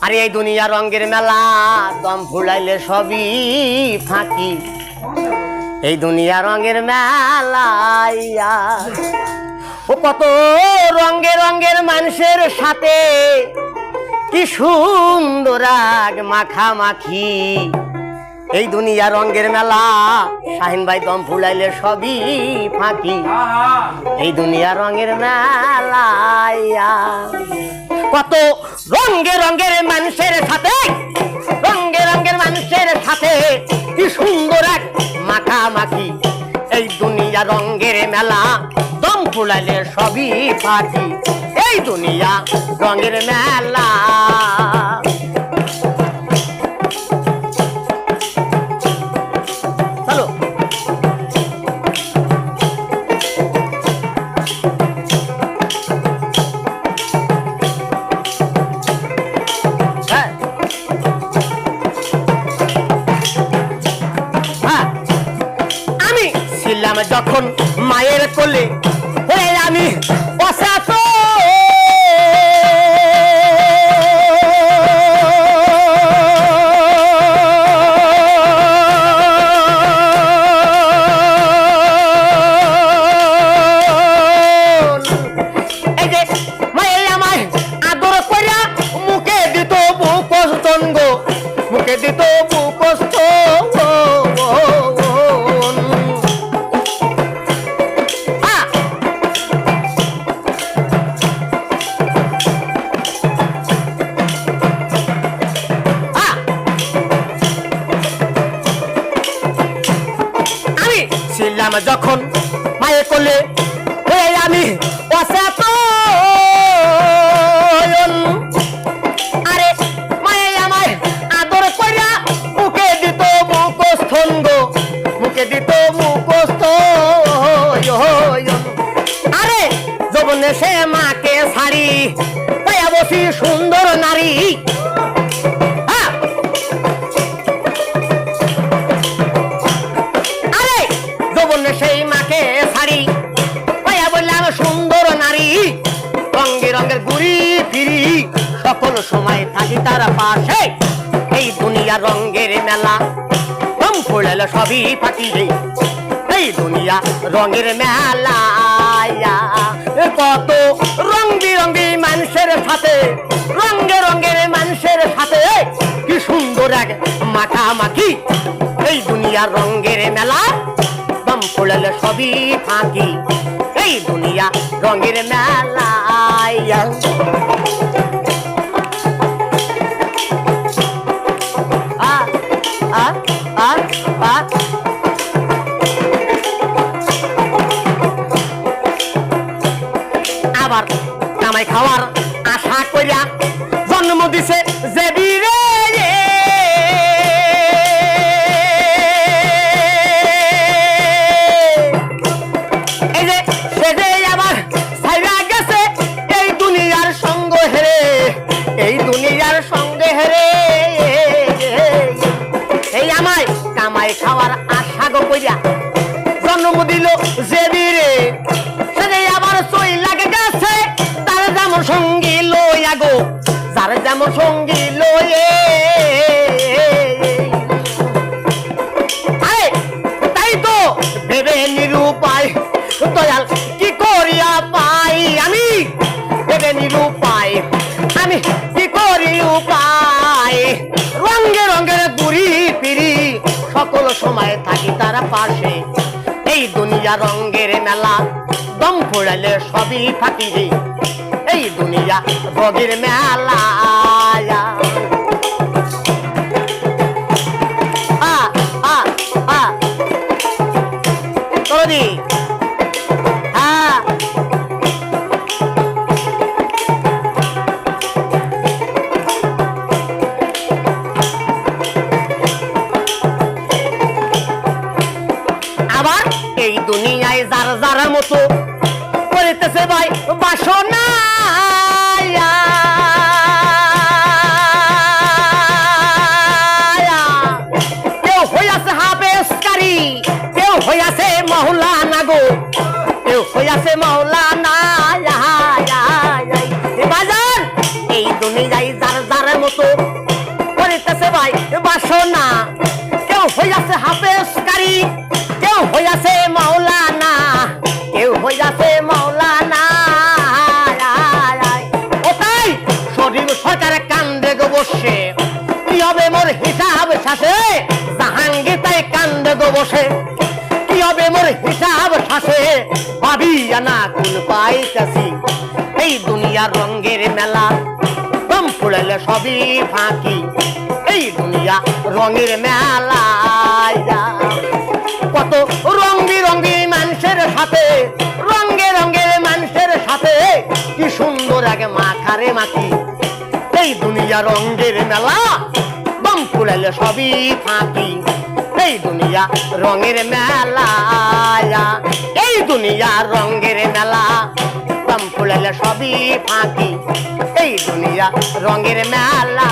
আরে এই দুনিয়া রঙ্গের মেলা দম ফুলাইলে সবই ফাঁকি এই দুনিয়া রঙের মেলাইয়া ও কত রঙে রঙের মানুষের সাথে কি সুন্দর আগ মাখামাখি এই দুনিয়া রঙের মেলা, শাহিন ভাই দম ফুলাইলে সবই ফাঁকি। এই দুনিয়া রঙের মেলাইয়া কত রঙে রঙের মানুষের সাথে, রঙে রঙের মানুষের সাথে কি সুন্দর এক মাখামাখি। এই দুনিয়া রঙের মেলা, দম ফুলাইলে সবই ফাঁকি। এই দুনিয়া রঙের মেলা ছিলাম যখন মায়ের কোলে। ওরে আমি অসাত ছিলাম যখন মায়ের কোলে হয়ে আমি অচেতন আরে মায়ে মুখে দিত মুখে দিত আরে সে মাকে ছাড়ি পাইয়া বসি সুন্দর নারী। রঙের ঘুরি ফিরি, সকল সময় থাকি তার পাশে। এই দুনিয়া রঙের মেলা, রং পড়লে সবই ফাটি রে। এই দুনিয়া রঙের মেলা কত রং বিরঙ্গি মানুষের সাথে, রঙে রঙের মানুষের সাথে। কি সুন্দর এক মাখামাখি। এই দুনিয়া রঙের মেলা পড়লে সবই ফাঁকি এই দুনিয়া রঙের মেলা আবার কামাই খাওয়ার আশা করিয়া জন্ম দিছে যে এই যে সে যে কামাই খাওয়ার আশা গো জন্ম দিল যে বীরে। সে যে আবার চই লাগে গেছে, তার যেমন সঙ্গী লইয়া গো, যার যেমন সঙ্গী লয়ে সকল সময় থাকি তারা পাশে। এই দুনিয়া রঙের মেলা, দম ফোড়ালে সবই ফাঁকি এই দুনিয়া রঙের মেলা আ আ যার মতো। করিতেছে ভাই, বাসনা কেউ হইয়াছে হাবেশকারী, কেউ হইয়াছে মহলা নাগো কেউ হইয়াছে মহলা না দুনিয়ায় যার যার মতো। করিতেছে ভাই, বাসনা। কেউ হইয়াছে হাফেজকারী কান্দে গো বসে। কি হবে মোর হিসাব শাসে ভাবি জানা কুল পাইতাছি। এই দুনিয়ার রঙ্গের মেলা দম ফুড়াইলে সবই ফাঁকি। এই দুনিয়া রঙের মেলা কত রং বিরঙ্গি মানুষের সাথে, রঙে রঙের মানুষের সাথে, কি সুন্দর আগে মাখারে মাখি এই দুনিয়া রঙের মেলা দম ফুলাইলে সবই ফাঁকি। এই দুনিয়া রঙের মেলা এই দুনিয়া রঙের মেলা দম ফুলাইলে সবই ফাঁকি। এই দুনিয়া রঙের মেলা